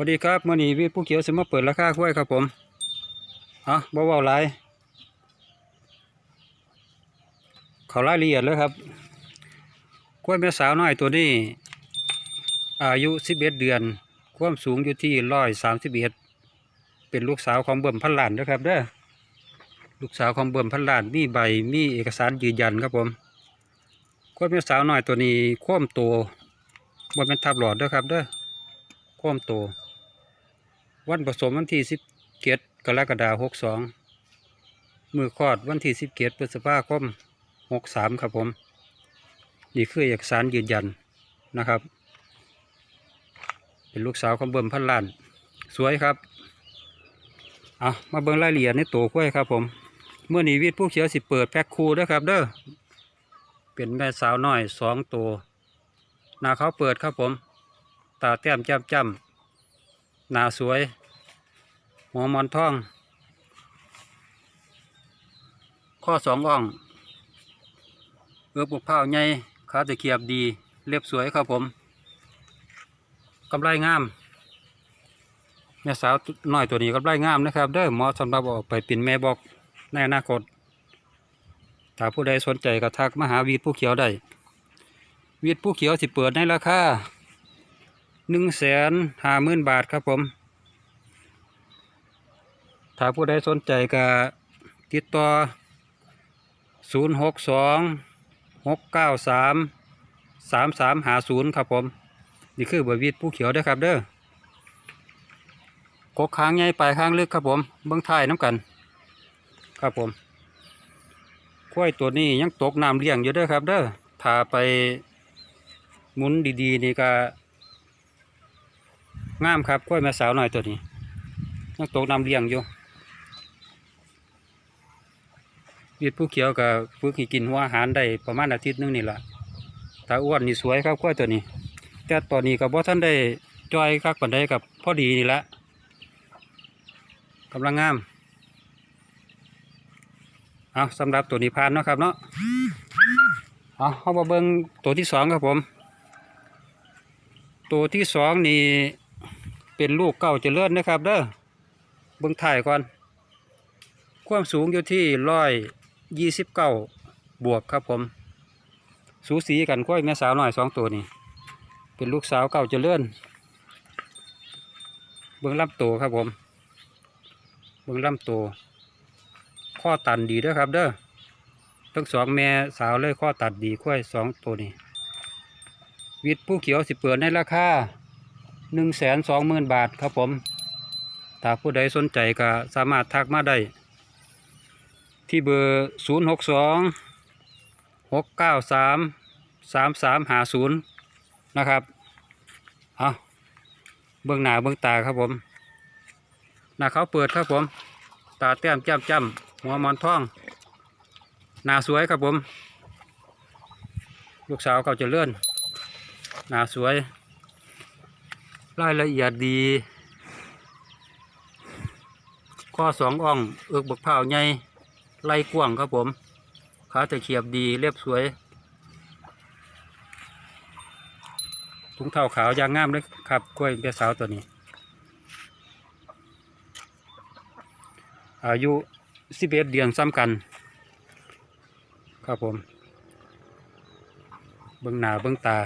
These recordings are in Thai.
วัสดีครับมื่อนี้วิทย์ผู้เขียวสมาเปิดราคากล้วยครับผมอะบ่เว้าหลายเขารายละเอียดเลยครับกล้วยแม่สาวน้อยตัวนี้อายุ 11 เดือน ความสูงอยู่ที่ร้อยสามสิบเอ็ดเป็นลูกสาวของเบิ่มพันลานนะครับเด้อลูกสาวของเบิ่มพันลานมีใบมีเอกสารยืนยันครับผมกล้วยแม่สาวน้อยตัวนี้ความโตบ่เป็นทับหลอดด้อครับเด้อความโต วันผสมวันที่สิบเกตกรกฎาหกสองมือคลอดวันที่สิบเกตพฤษภาคมหกสามครับผม นี่คือเอกสารยืนยันนะครับ เป็นลูกสาวของเบิ่มพันล้าน สวยครับเอามาเบิ่งรายละเอียดในตัวกล้วยครับผม เมื่อนี้วิทย์ผู้เขียวสิเปิดแพ็คคูด้วยครับเด้อเป็นแม่สาวน้อยสองตัวหน้าเขาเปิดครับผม ตาแต้มจ้ำจ้ำหน้าสวย หัวมอนทอง ข้อสองอ่อง เอือบุกเผาใหญ่ขาตะเกียบดี เรียบสวยครับผมกำไรงามแม่สาวน้อยตัวนี้กำไรงามนะครับ เด้อเหมาะสำหรับออกไปเป็นแม่บอกในอนาคต ถ้าผู้ใดสนใจก็ทักมาหาวีดผู้เขียวได้วีดผู้เขียวสิเปิดในราคาหนึ่งแสนห้าหมื่นบาทครับผม ถ้าผู้ใดสนใจก็ติดต่อศูนย์หกสองหาศูนย์ครับผม นี่คือบวิดผู้เขียวด้อครับเด้อกกค้างใหญ่ปลายค้างลึกครับผม เบื้องท้ายน้ำกัน ครับผมข้อยตัวนี้ยังตกน้ำเลี้ยงอยู่เด้อครับ เด้อถ้าไปหมุนดีๆนี่ก็งามครับกล้วยแม่สาวหน่อยตัวนี้ยังตกน้ำเลี้ยงอยู่ วีดผู้เขียวกับฝึกให้กินหัวอาหารได้ประมาณอาทิตย์นึงนี่แหละถ้าอ้วนนี่สวยครับกล้วยตัวนี้ แต่ตอนนี้กับว่าท่านได้จอยคักปันได้กับพ่อดีนี่แหละกำลังงาม เอาสำหรับตัวนี้พานเนาะครับเนาะ เอาเข้ามาเบิ้งตัวที่สองครับผม ตัวที่สองนี่เป็นลูกเก่าเจริญนะครับเด้อ เบื้องถ่ายก่อน ความสูงอยู่ที่ร้อย ยี่สิบเก้าบวกครับผม สูสีกันกล้วยแม่สาวหน่อยสองตัวนี่เป็นลูกสาวเก่าเจริญเบื้องลำตัวครับผม เบื้องลำตัวข้อตันดีด้อครับเด้อทั้งสองแม่สาวเลยข้อตัดดีกล้วยสองตัวนี้ วิทผู้เขียวสิเปิดในราคาหนึ่งแสนสองหมื่นบาทครับผม ถ้าผู้ใดสนใจก็สามารถทักมาได้ ที่เบอร์ศูนย์หกสองหาศูนย์นะครับ เอาเบื้องหน้าเบื้องตาครับผมหน้าเขาเปิดครับผม ตาแต้มจ้ำจ้ำหัวมอนท่อง หน้าสวยครับผม ลูกสาวเขาจะเลื่อน หน้าสวย รายละเอียดดีข้อสองอ่อง เอือกบกเผาใหญ่ ไล่กว้างครับผม ขาตะเขียบดีเรียบสวย ถุงเท้าขาวยางงามเลยครับกล้วยเปียสาวตัวนี้ อายุสิบเอ็ดเดือนซ้ำกัน ครับผม เบื้องหน้าเบื้องตา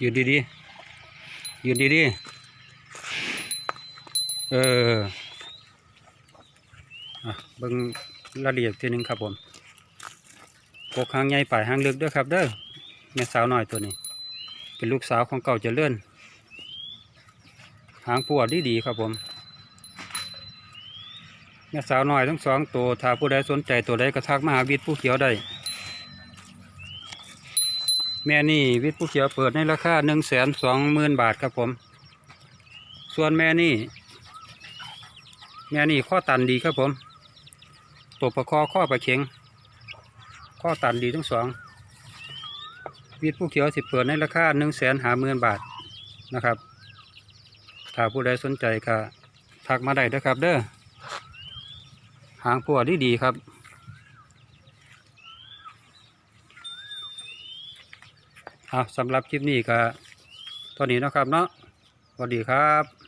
ยืนดีๆ ยืนดีๆ เอออะเบิ่งรายละเอียดทีหนึงครับผมกกหางใหญ่ปลายหางลึกด้วยครับเด้อแม่สาวน้อยตัวนี้ เป็นลูกสาวของเก่าจเจริญหางปวดดีดีๆครับผมแม่สาวน้อยทั้งสองตัวถ้าผู้ใดสนใจตัวใดก็ทักมาหาวิทย์ผู้เขียวได้ แม่นี่วิทย์ผู้เขียวเปิดในราคาหนึ่งแสนสองหมื่นบาทครับผม ส่วนแม่นี่ แม่นี่ข้อตันดีครับผมตัวประคอข้อประเข็ง ข้อตันดีทั้งสองวิทย์ผู้เขียวสิเปิดในราคาหนึ่งแสนหาหมื่นบาทนะครับ ถ้าผู้ใดสนใจก็ทักมาได้นะครับเด้อหางปัวดีดีครับ อาสำหรับคลิปนี้ก็ตอนนี้นะครับเนาะสวัสดีครับ